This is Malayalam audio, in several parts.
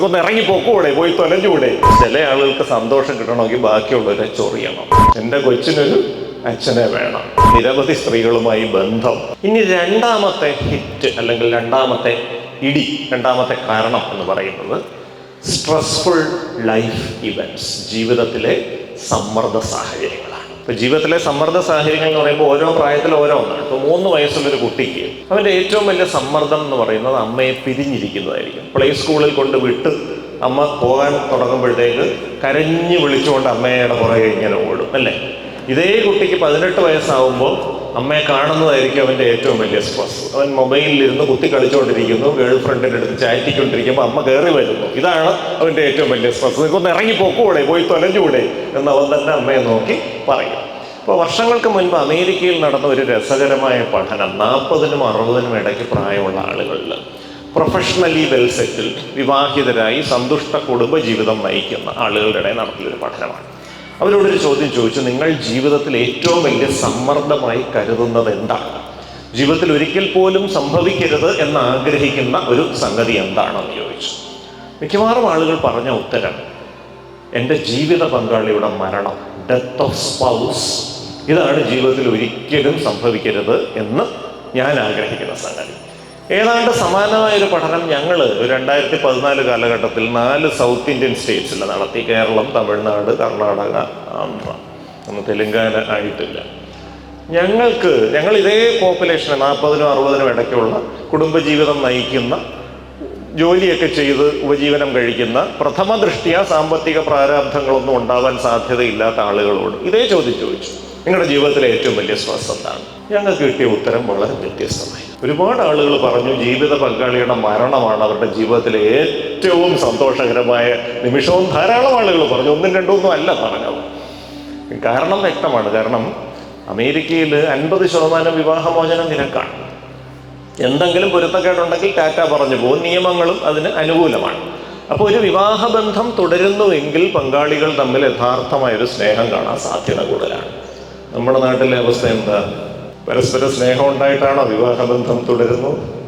നിങ്ങൾക്കൊന്ന് ഇറങ്ങി പോക്കൂടെ പോയി തൊലഞ്ഞൂടെ. ചില ആളുകൾക്ക് സന്തോഷം കിട്ടണമെങ്കിൽ ബാക്കിയുള്ളവരെ ചൊറിയണം. എന്റെ കൊച്ചിനൊരു അച്ഛനെ വേണം. നിരവധി സ്ത്രീകളുമായി ബന്ധം. ഇനി രണ്ടാമത്തെ ഹിറ്റ് അല്ലെങ്കിൽ രണ്ടാമത്തെ ഇടി രണ്ടാമത്തെ കാരണം എന്ന് പറയുന്നത് സ്ട്രെസ്ഫുൾ ലൈഫ് ഇവന്റ്സ് ജീവിതത്തിലെ സമ്മർദ്ദ സാഹചര്യങ്ങളാണ് ഇപ്പൊ ജീവിതത്തിലെ സമ്മർദ്ദ സാഹചര്യങ്ങൾ എന്ന് പറയുമ്പോൾ ഓരോ പ്രായത്തിൽ ഓരോ ഇപ്പൊ മൂന്ന് വയസ്സുള്ളൊരു കുട്ടിക്ക് അവന്റെ ഏറ്റവും വലിയ സമ്മർദ്ദം എന്ന് പറയുന്നത് അമ്മയെ പിരിഞ്ഞിരിക്കുന്നതായിരിക്കും. പ്ലേ സ്കൂളിൽ കൊണ്ട് വിട്ട് അമ്മ പോകാൻ തുടങ്ങുമ്പോഴത്തേക്ക് കരഞ്ഞു വിളിച്ചുകൊണ്ട് അമ്മയുടെ പുറകെ ഇങ്ങനെ ഓടും അല്ലേ? ഇതേ കുട്ടിക്ക് പതിനെട്ട് വയസ്സാവുമ്പോൾ അമ്മയെ കാണുന്നതായിരിക്കും അവന്റെ ഏറ്റവും വലിയ സ്ട്രെസ്. അവൻ മൊബൈലിലിരുന്ന് കുത്തി കളിച്ചുകൊണ്ടിരിക്കുന്നു ഗേൾ ഫ്രണ്ടിന്റെ അടുത്ത് ചാറ്റിക്കൊണ്ടിരിക്കുമ്പോൾ അമ്മ കയറി വരുന്നു. ഇതാണ് അവന്റെ ഏറ്റവും വലിയ സ്ട്രെസ്. നിങ്ങൾക്കൊന്ന് ഇറങ്ങി പോക്കൂടെ പോയി തൊലഞ്ഞുകൂടെ എന്ന് അവൻ തന്നെ അമ്മയെ നോക്കി പറയും. അപ്പോൾ വർഷങ്ങൾക്ക് മുൻപ് അമേരിക്കയിൽ നടന്ന ഒരു രസകരമായ പഠനം നാൽപ്പതിനും അറുപതിനും ഇടയ്ക്ക് പ്രായമുള്ള ആളുകളിൽ പ്രൊഫഷണലി വെൽ സെറ്റിൽഡ് വിവാഹിതരായി സന്തുഷ്ട കുടുംബജീവിതം നയിക്കുന്ന ആളുകളുടെ ഇടയിൽ നടത്തിയൊരു പഠനമാണ്. അവരോടൊരു ചോദ്യം ചോദിച്ചു നിങ്ങൾ ജീവിതത്തിൽ ഏറ്റവും വലിയ സമ്മർദ്ദമായി കരുതുന്നത് എന്താണ്? ജീവിതത്തിൽ ഒരിക്കൽ പോലും സംഭവിക്കരുത് എന്ന് ആഗ്രഹിക്കുന്ന ഒരു സംഗതി എന്താണെന്ന് ചോദിച്ചു. മിക്കവാറും ആളുകൾ പറഞ്ഞ ഉത്തരം എന്റെ ജീവിത പങ്കാളിയുടെ മരണം ഡെത്ത് ഓഫ് സ്പൗസ് ഇതാണ് ജീവിതത്തിൽ ഒരിക്കലും സംഭവിക്കരുത് എന്ന് ഞാൻ ആഗ്രഹിക്കുന്ന സംഗതി. ഏതാണ്ട് സമാനമായൊരു പഠനം ഞങ്ങൾ രണ്ടായിരത്തി പതിനാല് കാലഘട്ടത്തിൽ നാല് സൗത്ത് ഇന്ത്യൻ സ്റ്റേറ്റ്സിൽ നടത്തി. കേരളം തമിഴ്നാട് കർണാടക ആന്ധ്ര. ഒന്ന് തെലുങ്കാന ആയിട്ടില്ല. ഞങ്ങൾക്ക് ഞങ്ങൾ ഇതേ പോപ്പുലേഷന് നാൽപ്പതിനും അറുപതിനും ഇടയ്ക്കുള്ള കുടുംബജീവിതം നയിക്കുന്ന ജോലിയൊക്കെ ചെയ്ത് ഉപജീവനം കഴിക്കുന്ന പ്രഥമ ദൃഷ്ടിയ സാമ്പത്തിക പ്രാരാബ്ധങ്ങളൊന്നും ഉണ്ടാവാൻ സാധ്യതയില്ലാത്ത ആളുകളോട് ഇതേ ചോദ്യം ചോദിച്ചു. നിങ്ങളുടെ ജീവിതത്തിലെ ഏറ്റവും വലിയ സ്ട്രെസ് ഞങ്ങൾക്ക് കിട്ടിയ ഉത്തരം വളരെ വ്യത്യസ്തമായി. ഒരുപാട് ആളുകൾ പറഞ്ഞു ജീവിത പങ്കാളിയുടെ മരണമാണ് അവരുടെ ജീവിതത്തിലെ ഏറ്റവും സന്തോഷകരമായ നിമിഷവും ധാരാളം ആളുകൾ പറഞ്ഞു. ഒന്നും രണ്ടും ഒന്നും അല്ല പറഞ്ഞത്. കാരണം വ്യക്തമാണ്. കാരണം അമേരിക്കയിൽ അൻപത് ശതമാനം വിവാഹമോചനം നിരക്കാണ് എന്തെങ്കിലും പൊരുത്തക്കേടുണ്ടെങ്കിൽ ടാറ്റ പറഞ്ഞു പോകും. നിയമങ്ങളും അതിന് അനുകൂലമാണ്. അപ്പോൾ ഒരു വിവാഹബന്ധം തുടരുന്നുവെങ്കിൽ പങ്കാളികൾ തമ്മിൽ യഥാർത്ഥമായൊരു സ്നേഹം കാണാൻ സാധ്യത കൂടുതലാണ്. നമ്മുടെ നാട്ടിലെ അവസ്ഥ എന്താ? പരസ്പര സ്നേഹം ഉണ്ടായിട്ടാണോ വിവാഹബന്ധം തുടരുന്നു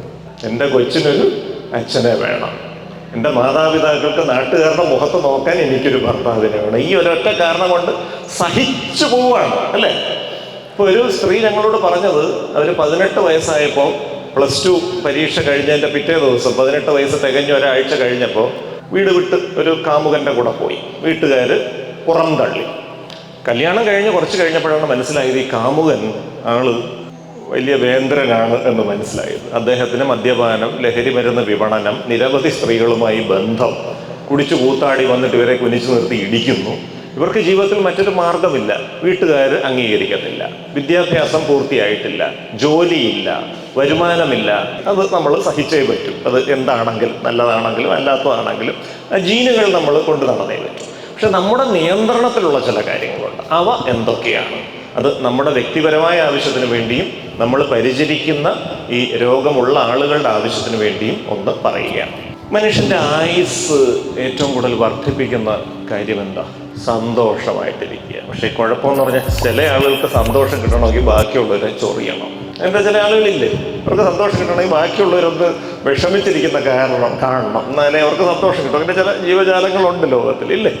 എന്റെ കൊച്ചിനൊരു അച്ഛനെ വേണം. എന്റെ മാതാപിതാക്കൾക്ക് നാട്ടുകാരുടെ മുഖത്ത് നോക്കാൻ എനിക്കൊരു ഭർത്താവിനെ വേണം. ഈ ഒരൊറ്റ കാരണം കൊണ്ട് സഹിച്ചു പോവാണ് അല്ലേ? ഇപ്പോൾ ഒരു സ്ത്രീ ഞങ്ങളോട് പറഞ്ഞത് അവർ പതിനെട്ട് വയസ്സായപ്പോൾ പ്ലസ് ടു പരീക്ഷ കഴിഞ്ഞതിന്റെ പിറ്റേ ദിവസം പതിനെട്ട് വയസ്സ് തികഞ്ഞ ഒരാഴ്ച കഴിഞ്ഞപ്പോൾ വീട് വിട്ട് ഒരു കാമുകന്റെ കൂടെ പോയി. വീട്ടുകാർ പുറം തള്ളി. കല്യാണം കഴിഞ്ഞ് കുറച്ച് കഴിഞ്ഞപ്പോഴാണ് മനസ്സിലായത് ഈ കാമുകൻ ആൾ വലിയ വേന്ദ്രനാണ് എന്ന് മനസ്സിലായത്. അദ്ദേഹത്തിന് മദ്യപാനം ലഹരി മരുന്ന് വിപണനം നിരവധി സ്ത്രീകളുമായി ബന്ധം കുടിച്ചു കൂത്താടി വന്നിട്ട് ഇവരെ കുനിച്ചു നിർത്തി ഇടിക്കുന്നു. ഇവർക്ക് ജീവിതത്തിൽ മറ്റൊരു മാർഗമില്ല വീട്ടുകാർ അംഗീകരിക്കത്തില്ല. വിദ്യാഭ്യാസം പൂർത്തിയായിട്ടില്ല. ജോലിയില്ല. വരുമാനമില്ല. അത് നമ്മൾ സഹിച്ചേ പറ്റും. അത് എന്താണെങ്കിലും നല്ലതാണെങ്കിലും അല്ലാത്തതാണെങ്കിലും ജീനുകൾ നമ്മൾ കൊണ്ടു നടന്നേ പറ്റും. പക്ഷെ നമ്മുടെ നിയന്ത്രണത്തിലുള്ള ചില കാര്യങ്ങളുണ്ട്. അവ എന്തൊക്കെയാണ്? അത് നമ്മുടെ വ്യക്തിപരമായ ആവശ്യത്തിന് വേണ്ടിയും നമ്മൾ പരിചരിക്കുന്ന ഈ രോഗമുള്ള ആളുകളുടെ ആവശ്യത്തിന് വേണ്ടിയും ഒന്ന് പറയുക മനുഷ്യന്റെ ആയുസ് ഏറ്റവും കൂടുതൽ വർദ്ധിപ്പിക്കുന്ന കാര്യം എന്താ സന്തോഷമായിട്ടിരിക്കുക. പക്ഷെ കുഴപ്പമെന്ന് പറഞ്ഞാൽ ചില ആളുകൾക്ക് സന്തോഷം കിട്ടണമെങ്കിൽ ബാക്കിയുള്ളവരെ ചൊറിയണം. എന്താ ചില ആളുകളില്ലേ? അവർക്ക് സന്തോഷം കിട്ടണമെങ്കിൽ ബാക്കിയുള്ളവരൊന്ന് വിഷമിച്ചിരിക്കുന്ന കാരണം കാണണം. എന്നാലേ അവർക്ക് സന്തോഷം കിട്ടും. അങ്ങനെ ചില ജീവജാലങ്ങളുണ്ട് ലോകത്തിൽ ഇല്ലേ?